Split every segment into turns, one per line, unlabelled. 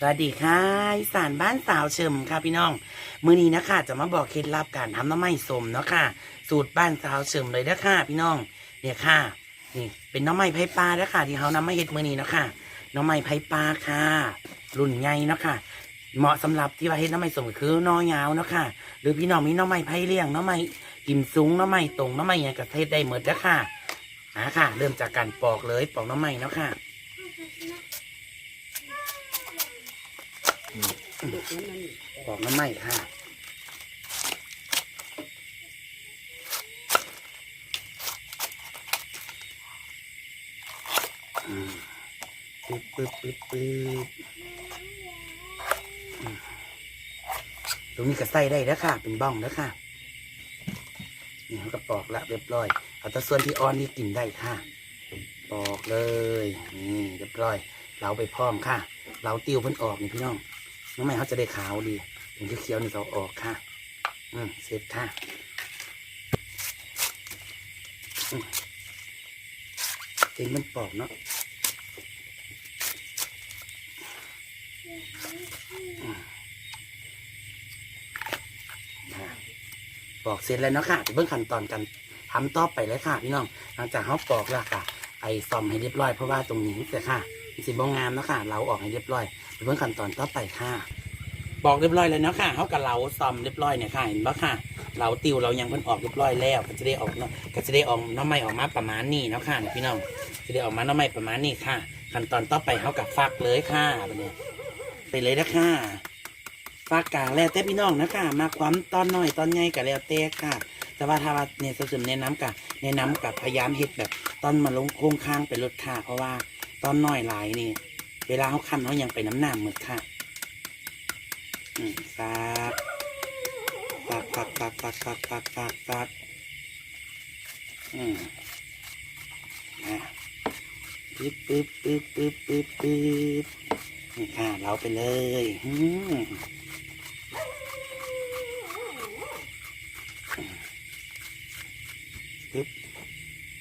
สวัสดีค่ะอีสานบ้านสาวเฉิมค่ะพี่น้อง มื้อนี้นะคะจะมาบอกเคล็ดลับการทำน้ำไม้สมเนาะค่ะ สูตรบ้านสาวเฉิมเลยนะค่ะพี่น้อง เนี่ยค่ะ นี่เป็นน้ำไม้ไผ่ปลาเด้อค่ะ ที่เขานำมาเฮ็ดมื้อนี้เนาะค่ะน้ำไม้ไผ่ปลาค่ะ รุ่นใหญ่เนาะค่ะ เหมาะสำหรับที่ว่าเฮ็ดน้ำไม้สมก็คือน้อยาวเนาะค่ะ หรือพี่น้องมีน้ำไม้ไผ่เลี้ยงน้ำไม้กิมซุ้งน้ำไม้ตรงน้ำไม้หยังก็เทศได้หมดเด้อค่ะอ่าค่ะ เริ่มจากการปอกเลยปอกน้ำไม้เนาะค่ะ ปอกน้ำไหม้ค่ะอืมปึ๊บปึ๊บปึ๊บปึ๊บตรงนี้ก็ใส่ได้แล้วค่ะ เป็นบ้องแล้วค่ะ นี่เขาก็ปอกละเรียบร้อย เอาแต่ส่วนที่อ่อนนี่กินได้ค่ะ ปอกเลย นี่เรียบร้อย เราไปพร้อมค่ะ เราติวเพิ่นออกนี่พี่น้อง น้องใหม่เขาจะได้ขาวดีถึงเขียวๆนี่เราออกค่ะ อืมเสร็จค่ะอืมเต็มมันปอกเนาะปอกเสร็จแล้วเนาะค่ะไปเบิ่งขั้นตอนกันทำต่อไปเลยค่ะ พี่น้อง หลังจากเขาปอกแล้วค่ะ ไอ้ซ่อมให้เรียบร้อยเพราะว่าตรงนี้แต่ค่ะ สิบงงามเนาะค่ะเราออกให้เรียบร้อยไปเบิ่งขั้นตอนต่อไปค่ะ บอกเรียบร้อยแล้วเนาะค่ะเขากับเราซ่อมเรียบร้อยเนี่ยค่ะเห็นปะค่ะ เราติวเรายังเพิ่นออกเรียบร้อยแล้วก็จะได้ออกเนาะก็จะได้ออกน้ำไม้ออกมาประมาณนี้เนาะค่ะเนี่ยพี่น้องจะได้ออกมาน้ำไม้ประมาณนี้ค่ะ ขั้นตอนต่อไปเขากับฟักเลยค่ะไปเนี่ยไปเลยนะค่ะฟักกลางแล้วแต่พี่น้องนะค่ะมาความตอนน้อยตอนใหญ่กับแล้วแต่ค่ะแต่ว่าถ้าว่าเนี่ยสมแนะนำกับแนะนำกับพยายามเฮ็ดแบบ ตอนมาลงโค้งข้างไปลดค่าเพราะว่า ตอนน้อยหลายนี่ เวลาเขาคั้นเขายังไปน้ำหน้าหมดค่ะอืมฟักฟักฟักฟักฟักฟักฟักฟักฟักอืมอะปึ๊บปึ๊บปึ๊บปึ๊บปึ๊บปึ๊บนี่ค่ะเราไปเลยอืมปึ๊บ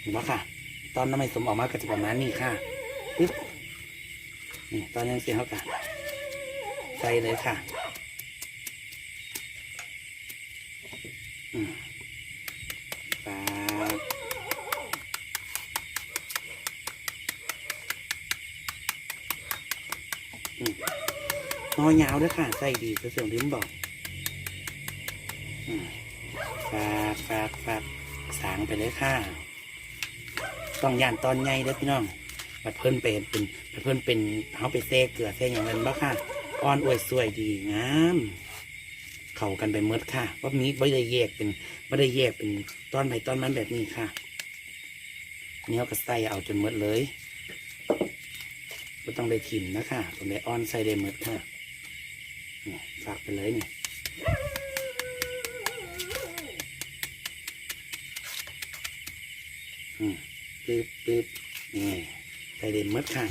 เห็นไหมค่ะ ตอนน้ำไม่สมออกมาก็จะประมาณนี้ค่ะ นี่ตอนยังเสียเขากันใส่เลยค่ะอืมปาดอืมนอยาวด้วยค่ะ ใส่ดีเสื่อมลืมบอกอืมฝากฝากฝากสางไปเลยค่ะ ต้องย่านตอนใหญ่เด้อพี่น้อง บัดเพิ่นเป็นเป็นบัดเพิ่นเป็นเขาไปเซ่เกลือเซ่อย่างนั้นบ้าค่ะอ่อนอวยสวยดีงามเข้ากันไปเมดค่ะว่ามีไม่ได้แยกเป็นไม่ได้แยกเป็นต้อนไหนตอนมันแบบนี้ค่ะอันนี้เอาก็ใส่เอาจนหมดเลยไม่ต้องได้ถิ่มนะค่ะผมได้อ้อนใส่ได้หมดค่ะฝากไปเลยนี่อืมปึ๊บปึ๊บนี่ ใส่ได้หมดค่ะ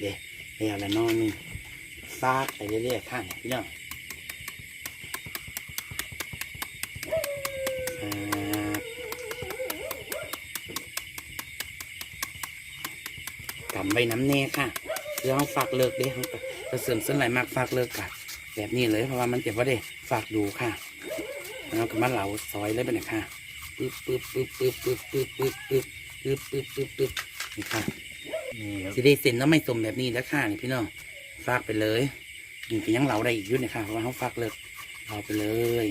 เดี๋ยวเดี๋ยวละนอนนี่ฟากไปเรื่อยๆค่ะพี่น้องกำไว้น้ำเน่ค่ะเพื่อเอาฝากเลิกเด้จะเสื่อมเส้นไหลมากฝากเลิกกันแบบนี้เลยเพราะว่ามันเจ็บว่าเด้ฝากดูค่ะแล้วก็มาเหลาซอยเลยไปเลยค่ะปึ๊บปึ๊บปึ๊บปึ๊บปึ๊บปึ๊บปึ๊บปึ๊บปึ๊บปึ๊บปึ๊บนี่ค่ะ สิได้เส้นแล้วไม่สมแบบนี้แล้วค่ะนี่พี่น้องฝากไปเลยยิงก็ยังเหลาได้อีกยุ่นี่ค่ะเพราะว่าเขาฝากเลิกเหลาไปเลย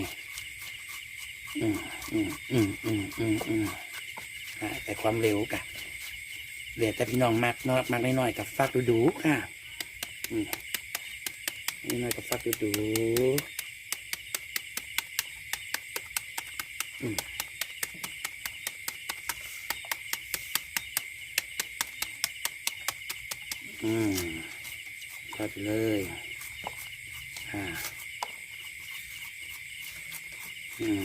อืมอืมอืมอืมอืมอืมอ่าแต่ความเร็วกะเหลือแต่พี่น้องมากน้อยมากน้อยกับฟักดูดูค่ะอืมน้อยกับฟักดูดูอืม อืมทอดไปเลย อ่า อืม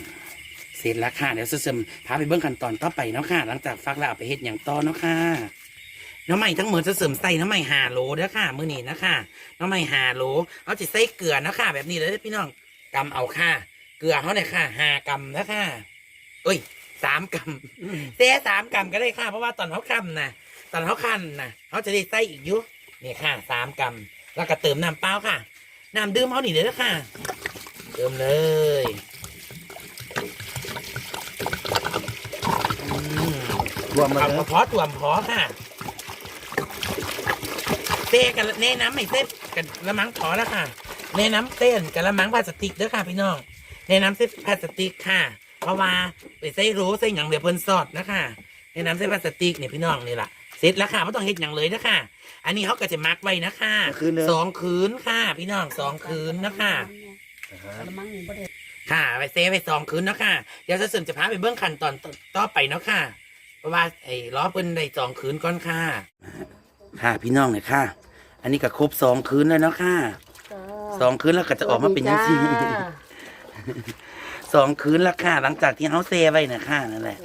เสร็จแล้วค่ะ เดี๋ยวเสริมพาไปเบื้องขั้นตอนต่อไปเนาะค่ะ หลังจากฟักแล้วเอาไปเฮ็ดอย่างต่อเนาะค่ะน้ำใหม่ทั้งหมดจะเสริมใส่น้ำใหม่หาโหลเด้อค่ะมื้อนี้นะคะน้ำใหม่หาโหลเอาจะใส่เกลือเนาะค่ะ แบบนี้เลยพี่น้องกำเอาค่ะ เกลือเขาเนี่ยค่ะหากำนะค่ะเอ้ยสามกำเสียสามกำก็ได้ค่ะ เพราะว่าตอนเขาคำนะ ตอนเขาคันนะเขาจะได้ใส่อีกอยุนี่ค่ะสามกแล้วก็เติมน้ำเปล่าค่ะ น้ำดื่มเขาหนีเลยนะค่ะ เติมเลยอืม
รวมมา
เอา
เลย
กระเพาะตัวมพอค่ะเต้กันแนะน้ำไม่เต้กันละมังพอแล้วค่ะแนะน้ำเต้นกันละมังพลาสติกเด้อค่ะพี่น้องแนะน้ำเส้นพลาสติกค่ะ เพราะว่าไปใส่รู้ใส่หยังเดี๋ยวเพิ่นสอดนะคะแนะน้ำเส้นพลาสติกเนี่ยพี่น้องนี่ล่ะ เสร็จแล้วค่ะไม่ต้องเฮ็ดอย่างเลยนะคะอันนี้เขาก็จะมักไว้นะคะ
คืนนึง
สองคืนค่ะ พี่น้องสองคืนนะคะ
กระมังนี่บ่ได้
ค่ะไปเซฟไปสองคืนเนาะค่ะเดี๋ยวจะเสริมจะพาไปเบื้องขั้นตอนต่อไปเนาะค่ะ เพราะว่าไอ้ล้อเปิ้นได้สองคืนก่อนค่ะ ค่ะพี่น้องเนี่ยค่ะ อันนี้ก็ครบสองคืนแล้วเนาะค่ะสองคืนแล้วก็จะออกมาเป็นยังซี่สองคืนแล้วค่ะ หลังจากที่เขาเซไว้นะค่ะนั่นแหละ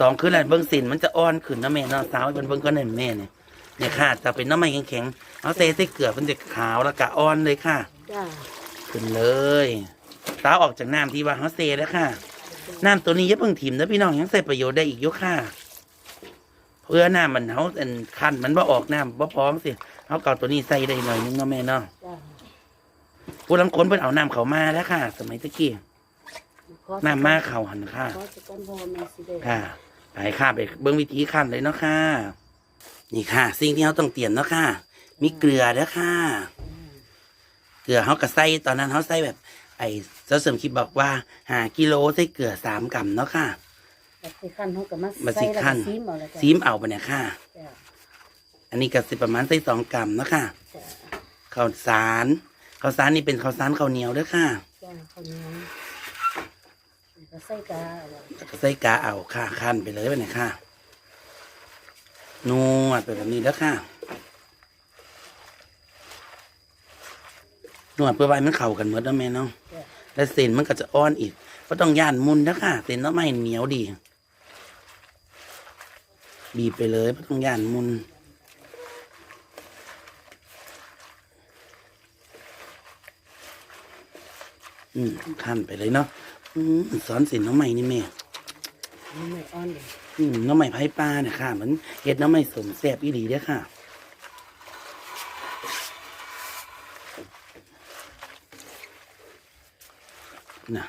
สองคืนแล้วเบิ้งสินมันจะอ่อนขึ้นนะแม่เนาะสาวให้เพิ่นเบิ้งก็เน่นแม่เนี่ยเนี่ยค่ะจะเป็นน้ำมันแข็งๆเอาเซใส่เกลือมันจะขาวแล้วก็อ่อนเลยค่ะ
จ้า
ขึ้นเลยสาวออกจากน้ำที่ว่าเขาเซแล้วค่ะ น้ำตัวนี้อย่าเพิ่งถิ่มนะพี่น้องยังใส่ประโยชน์ได้อีกเยอะค่ะ เพื่อน้ำมันเขาอันคันมันว่าออกน้ำว่าพร้อมสิเขาเก่าตัวนี้ใส่ได้หน่อยนึงเนาะแม่เนาะ
จ้า
ผู้ลังคนเพิ่นเอาน้ำเขามาแล้วค่ะ สมัยตะกี้น้ำมาเขาหันค่ะ
ขอสกันพ่อแม่สิได้
ค่ะ ไปค่ะไปเบิ้งวิธีขั้นเลยเนาะค่ะ นี่ค่ะ สิ่งที่เขาต้องเตรียมเนาะค่ะ มีเกลือเด้อค่ะ เกลือเขาก็ใส่ตอนนั้นเขาใส่แบบ ไอ้เจ้าเสริมคิดบอกว่าหากิโลใส่เกลือสามกรัมเนาะค่ะ
บัดสิคันเฮาก็มา
บัดสิ
ใส่แล้ว
คั่
ก็
น
ซีมเอาแล้วจ้ะ
ซีมเอาไปเนี่ยค่ะ
จ้า
อันนี้ก็สิประมาณใส่สองกรัมเนาะค่ะ
จ้า
ข้าวสารข้าวสารนี่เป็นข้าวสารข้าวเหนียวเด้อค่ะ
จ้าข้าวเหนียวแล้ว ก็ใส่กาเอาไว้
แล้วก็ใส่กาเอาค่ะขั้นไปเลยไปเนี่ยค่ะนวดไปแบบนี้เด้อค่ะนวดเพื่อไว้มันเข้ากันหมดแล้วแม่เนาะ
จ้า
และเส้นมันก็จะอ่อนอีกก็ต้องย่านมุนนะค่ะเส้นต้องไม่เหนียวดี บีบไปเลยไม่ต้องย่านมุนอืมขั้นไปเลยเนาะอืม สอนเส้นน้องใหม่นี่แม่
มันไม่อ่อนเลย
อืมน้องใหม่ไผ่ปลาเนี่ยค่ะเหมือนเห็ดน้องใหม่สมแซ่บอีหลีเด้อค่ะนะ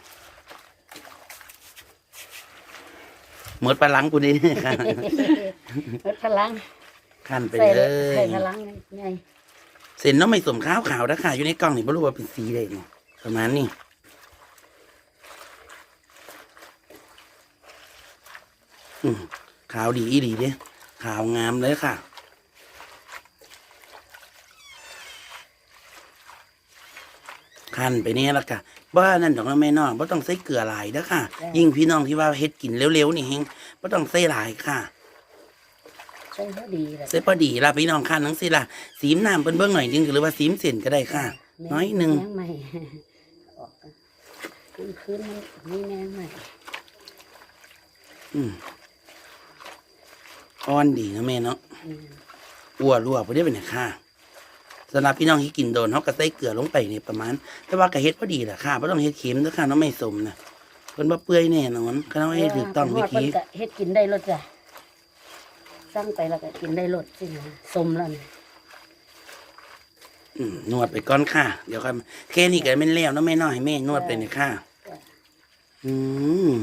หมดปลาหลังกูนี่ค่ะ
เฮ็ดพลัง
ขั้นไป
ใส่
เลย
ใส่พลังไง
เส้นน้องไม่สมข้าวขาวนะค่ะ อยู่ในกล่องนี่ไม่รู้ว่าเป็นสีอะไรเนี่ยประมาณนี้อืม ขาวดีอีดีเด้ขาวงามเลยค่ะขั้นไปเนี่ยละค่ะบ้านั่นดอกนะแม่น้องบ่ต้องใส่เกลือหลายเด้อค่ะ ยิ่งพี่น้องที่ว่าเฮ็ดกินเร็วๆนี่เฮงบ่ต้องใส่หลายค่ะ
ใส่พอดีแหละ
ใส่พอดีล่ะพี่น้องค่ะนังสิล่ะสีมน้ำเบิ่นเบิ่งหน่อยนึงหรือว่าสีมเส้นก็ได้ค่ะ น้อยหนึ่ง
แมงใหม่ออกกันคืนคืนมันมีแมงใหม่
อืม อ่อนดีนะแม่เนาะ
อืม
อ้วรั่วบ่ได้เป็นค่ะสำหรับพี่น้องที่กินโดนเขาก็ใส่เกลือลงไปนี่ประมาณ แต่ว่าก็เฮ็ดพอดีแหละค่ะบ่ต้องเฮ็ดเค็มเด้อค่ะเนาะไม่สมนะเพิ่นบ่เปื่อยแน่นอนเขาเอาให้ถูกต้องวิ
เพิ่
ธี
นก็เฮ็ดกินได้รสจ้ะสั่งไปแล้วก็กินได้รสสินะสมแล้วนี่
อืมนวดไปก่อนค่ะ เดี๋ยวค่อยมาแค่นี้ก็แม่นแล้วเนาะแม่น้อยให้แม่นวดไปนี่ค่ะ
จ้ะ
อืม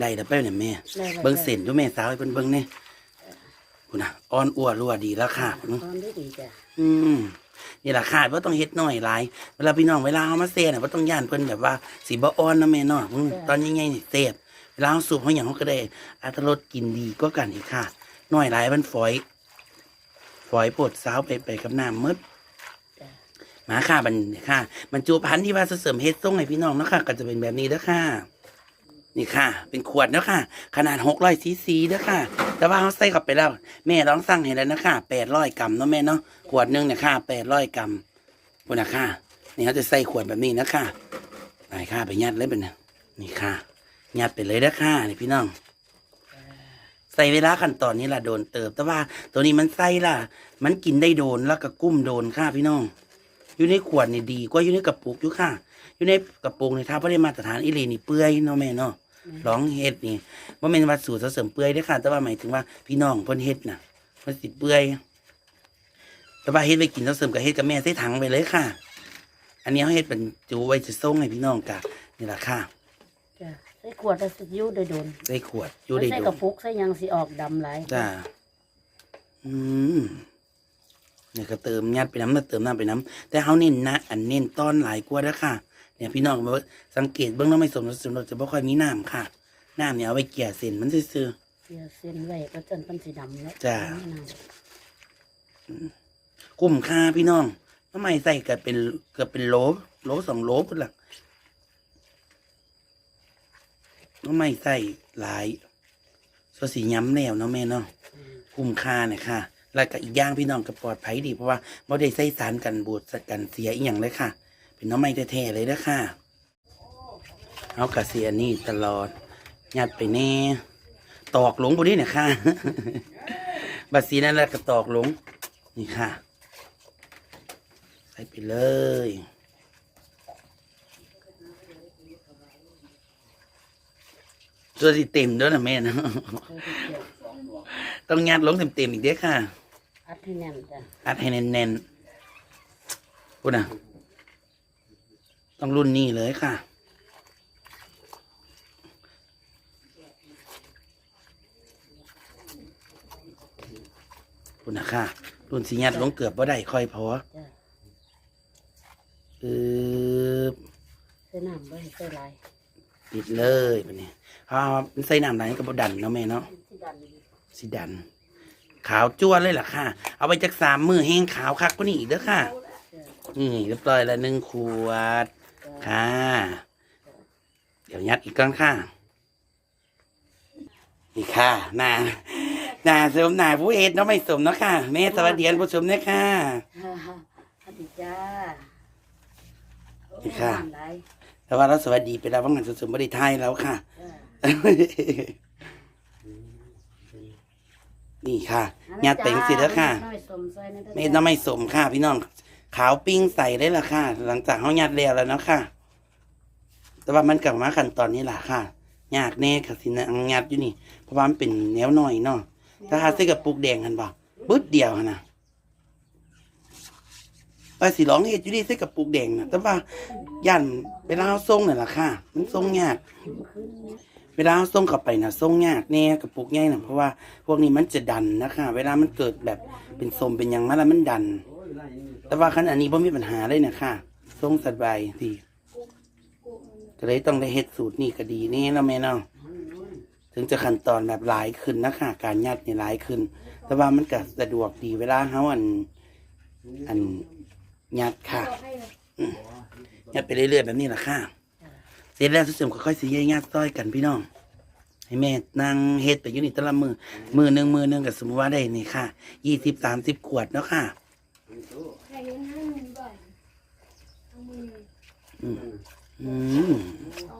ได้แล้วไปเนี่ยแม่
ได้แล้ว
เบิ่งเส้นอยู่แม่สาวให้เพิ่นเบิ่งแน่ คุณน่ะอ่อนอ้วรั่วดีแล้วค่ะ
ตอนได้ดีจ้ะ
อืมนี่แหละค่ะว่าต้องเฮ็ดน้อยหลาย เวลาพี่น้องเวลาเขามาเซ่น่ะว่าต้องย่านเพิ่นแบบว่าสีบ่อ่อนนะแม่เนาะอืมตอนใหญ่ๆนี่เซ่บเวลาเขาสูบเขาอย่างเขาก็ได้อัตรสกินดีกว่ากันอีกค่ะน้อยหลายมันฝอย ฝอยปวดสาวไปไปกับน้ำมืด
จ้ะ
มาค่ะมันค่ะ มันจูพันธุ์ที่ว่าเสริมเฮ็ดส่งให้พี่น้องเนาะค่ะ ก็จะเป็นแบบนี้เด้อค่ะ นี่ค่ะ เป็นขวดเนาะค่ะ ขนาดหกร้อยซีซีเด้อค่ะ แต่ว่าเขาใส่เข้าไปแล้ว แม่ลองสั่งให้แล้วนะคะแปดร้อยกรัมเนาะแม่เนาะขวดหนึงเนี่ยค่ะแปดร้อยกรัมคุณนะค่ะนี่เขาจะใส่ขวดแบบนี้นะค่ะไปค่ะไปยัดเลยเป็นนี่ค่ะยัดไปเลยเด้อค่ะนี่พี่น้องใส่เวลาขั้นตอนนี้ล่ะโดนเติบ แต่ว่าตัวนี้มันใส่ล่ะ มันกินได้โดนแล้วก็กุ้มโดนค่ะพี่น้อง อยู่ในขวดนี่ดีกว่าอยู่ในกระปุกอยู่ค่ะ อยู่ในกระปุกนี่ถ้าไม่ได้มาตรฐานอิเลนี่เปื่อยเนาะแม่เนาะ ร้องเฮ็ดนี่ว่าเป็นวัดสูตรเสริมเปื่อยได้อค่ะ แต่ว่าหมายถึงว่าพี่น้องเพิ่นเฮ็ดน่ะเพิ่นสิเปื่อย แต่ว่าเฮ็ดไว้กินแล้วเสริมกับเฮ็ดกับแม่ใส่ถังไปเลยค่ะ อันนี้เขาเฮ็ดเป็นจูไว้จะส่งให้พี่น้องกะนี่แหละค่ะ
จ้ะใส่ขวดแล้วสิอยู่ได้โดน
ใส่ขวดอยู่ได้
ใส่
ดู
กระปุกใส่หยังสิออกดำหลาย
จ้าอืมเนี่ยก็เติมยัดไปน้ำแล้วเติมน้ำไปน้ำแต่เขาเน้นนะอันเน้นต้อนหลายกว่าแล้วค่ะ เนี่ยพี่น้องบอกว่าสังเกตเบื้องน้ำไม่สมรสมรสจะไม่ค่อยมีน้ำค่ะ น้ำเนี่ยเอาไว้เกลี่ยเส้นมันซื่อ
เสียเส้นไว้ก็จนเป็นสีดำแล้ว
จ้ะ
ไม่นาน
ๆคุ้มค่าพี่น้องทำไมใส่เกิดเป็นเกิดเป็นโลโลสองโลพุ่นละทำไมใส่หลายส่วนสีย้ำแล้วเนาะแม่เนาะ
อืม
คุ้มค่าเนี่ยค่ะ แล้วก็อีกอย่างพี่น้องก็ปลอดภัยดีเพราะว่าไม่ได้ใส่สารกันบูดกันเสียอีกอย่างเลยค่ะ เป็นน้องไม้แท้ๆเลยนะค่ะเอากระเสียนี่ตลอดยัดไปแน่ตอกหลงพอดีเนี่ยค่ะบัดสีนั่นแหละก็ตอกหลงนี่ค่ะ ใส่ไปเลยตัวที่เต็มด้วยนะแม่นะ
ใส่ที่เกี่ยว
ต้องยัดลงเต็มๆอีกเด้อค่ะ
อัดให้แน่นจ้ะ
อัดให้แน่นๆพูดนะ ต้องรุ่นนี้เลยค่ะพูดนะค่ะ รุ่นสียัดลงเกือบว่าได้ค่อยพอ
จ้ะ
อืบ
ใส่น้ำไว้ให้ใส่หลาย
ปิดเลยแบบนี้เพราะว่ามันใส่น้ำไหนก็บดันเนาะแม่เนาะ
สีดำ
สีดัน ขาวจ้วนเลยล่ะค่ะ เอาไปจากสามมือแห้งขาวคักกว่านี้อีกเด้อค่ะ
จ้ะ
นี่เรียบร้อยแล้วหนึ่งขวด
จ้ะ
ค่ะ เดี๋ยวยัดอีกก้อนค่ะนี่ค่ะหนาหนาสมหนาผู้เอ็ดเนาะไม่สมเนาะค่ะ แม่สวัสดีท่านผู้ชมเนี่ยค่ะ
ฮ่าฮ่าสวัสดีจ้า
นี่ค่ะ
น้ำหลาย
แต่ว่าเราสวัสดีไปแล้วว่างานสมๆบริไทยแล้วค่ะ
จ้ะ
นี่ค่ะยัดเต็งสิแล้วค่ะ
น้อยสมใส่นะด้อ
เม็ดน้ำไม่สมค่ะ พี่น้อง ขาวปิ้งใส่ได้ละค่ะ หลังจากเขาหยัดแล้วแล้วเนาะค่ะ แต่ว่ามันกลับมาขั้นตอนนี้แหละค่ะยากแน่ค่ะสินะยัดอยู่นี่ เพราะว่ามันเป็นแนวหน่อยเนาะถ้าหาใส่กับปุกแดงกันบ่บึดเดียวหั่นนะไปสิร้องเฮ็ดอยู่ดีใส่กับปุกแดงนะแต่ว่าย่านเวลาเอาส่งน่ะล่ะค่ะ มันส่งยาก
เนี่ย
เวลาเอาส่งกลับไปนะส่งยากแน่กับปุกใหญ่นะเพราะว่าพวกนี้มันจะดันนะคะ เวลามันเกิดแบบเป็นสมเป็นหยังมาแล้วมันดัน แต่ว่าคันอันนี้บ่มีปัญหาเลยนะค่ะส่งสบายดีก็เลยต้องได้เฮ็ดสูตรนี่ก็ดีนี่เนาะแม่เนาะถึงจะขั้นตอนแบบหลายขึ้นนะคะการยัดนี่หลายขึ้น แต่ว่ามันก็สะดวกดีเวลาเฮาอัน อันยัดค่ะยัดไปเรื่อยๆแบบนี้แหละค่ะ เสร็จแล้วทุกสิ่งค่อยๆสีญาติต้อยกันพี่น้องให้แม่นั่งเฮ็ดไปอยู่นี่แตละมือ มือหนึ่งมือหนึ่งกับสมมติว่าได้นี่ค่ะยี่สิบสามสิบขวดเนาะค่ะ
ใครเงินให้มึงบ่อยเอามือ
อืมอืม
เอา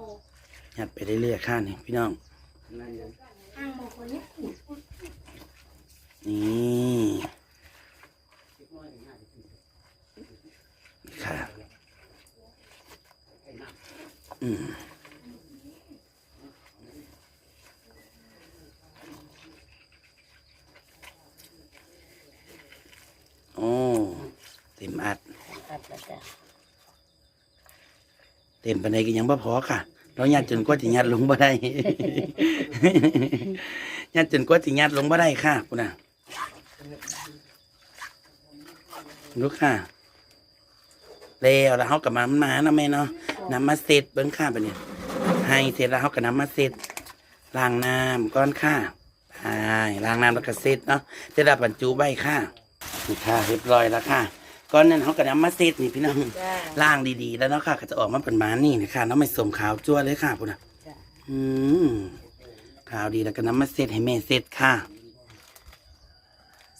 ยัดไปเรื่อยๆค่ะนี่พี่น้อง
อ่างบอกคนเนี้ย
นี่ค่ะอืมโอ้เต็มอัด
อัดแล้วจ้ะ
เต็มไปไหนก็ยังบ่พอค่ะ เรายัดจนกว่าจะยัดลงบ่ได้ยัดจนกว่าจะยัดลงบ่ได้ค่ะคุณน่ะลูกค่ะแล้วแล้วเขากับมามานะแม่เนาะนำมาเสร็จเบิ้งค่ะไปเนี่ยให้เสร็จแล้วเขากับนำมาเสร็จล้างน้ำก้อนค่ะใช่ล้างน้ำแล้วก็เสร็จเนาะจะได้บรรจุใบค่ะนี่ค่ะเรียบร้อยแล้วค่ะ ก้อนนั้นเขากับนำมาเสร็จนี่พี่น้อง
จ้า
ล่างดีๆ แล้วเนาะค่ะ ก็จะออกมาเป็นหมานี่นะคะน้ำไม่สมขาวจั่วเลยค่ะพุ่นน่ะ
จ้ะ
อืมขาวดีแล้วก็น้ำมาเซ็ตให้แม่เซ็ตค่ะ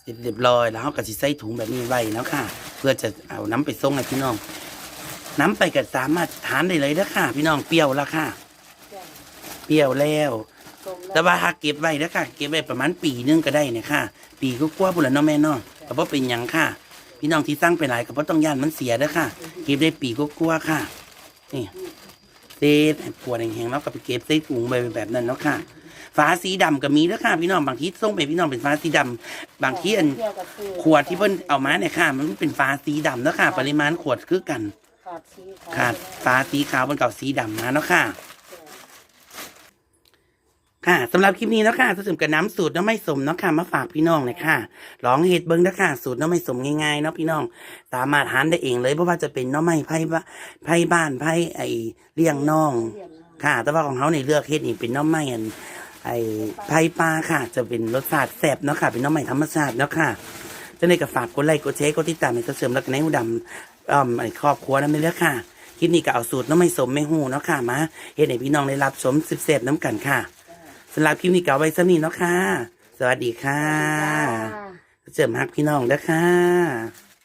เสร็จเรียบร้อยแล้วเขาก็จะใส่ถุงแบบนี้ไว้แล้วค่ะ เพื่อจะเอาน้ำไปส่งให้พี่น้อง น้ำไปก็สามารถทานได้เลยนะค่ะ พี่น้องเปรี้ยวแล้วค่ะ
จ้ะ
เปรี้ยวแล้ว
ส่งแล้ว
แต่ว่าหากเก็บไว้นะค่ะ เก็บไว้ประมาณปีนึงก็ได้เนี่ยค่ะ ปีก็กลัวาๆพุ่นละเนาะแม่เนาะก็บ่เป็นหยังค่ะ พี่น้องที่สั่งไปหลายก็บ่ต้องย่านมันเสียเด้อค่ะ เก็บได้ปีก็กลัวาๆค่ะ นี่เศษให้ปวดแห้งๆแล้วก็ไปเก็บใส่ถุงไปแบบนั้นเนาะค่ะฟ้าสีดำก็มีแล้วค่ะพี่น้องบางทีส่งไปพี่น้องเป็นฟ้าสีดำบางทีอัน
เที่ยวกับซื้อ
ขวดที่เพิ่นเอามาเนี่ยค่ะ มันเป็นฟ้าสีดำแล้วค่ะ ปริมาณขวดคือกัน
ขาดสีขาว
ค่ะฟ้าสีขาวบนเก่าสีดำมาเนาะค่ะ ค่ะสำหรับคลิปนี้เนาะค่ะสมกับน้ำสูตรน้ำไม่สมเนาะค่ะมาฝากพี่น้องเลยค่ะลองเฮ็ดเบิ้งนะค่ะสูตรน้ำไม่สมง่ายๆเนาะพี่น้อง สามารถทานได้เองเลยเพราะว่าจะเป็นน้ำไม้ไผ่ไผ่บ้านไผ่ไอเลี้ยงน้อง ค่ะ แต่ว่าของเขาในเลือกเฮ็ดนี่เป็นน้ำไม้อันไอไผ่ปลาค่ะ จะเป็นรสชาติแซ่บเนาะค่ะ เป็นน้ำไม้ธรรมชาติเนาะค่ะจะในก็ฝากกดไลค์กดแชร์กดติดตามให้เสริมแล้วก็ในหูดำอ่อมไอครอบครัวนั่นไม่เลือกค่ะคลิปนี้ก็เอาสูตรน้ำไม่สมไม่หูเนาะค่ะมาเฮ็ดให้พี่น้องได้รับชมสิบเสพน้ำกันค่ะ สำหรับคลิปนี้ก็เอาไว้สำนีเนาะค่ะ สวัสดีค่ะ
จ้า
เจอมฮักพี่น้องเด้อค่ะ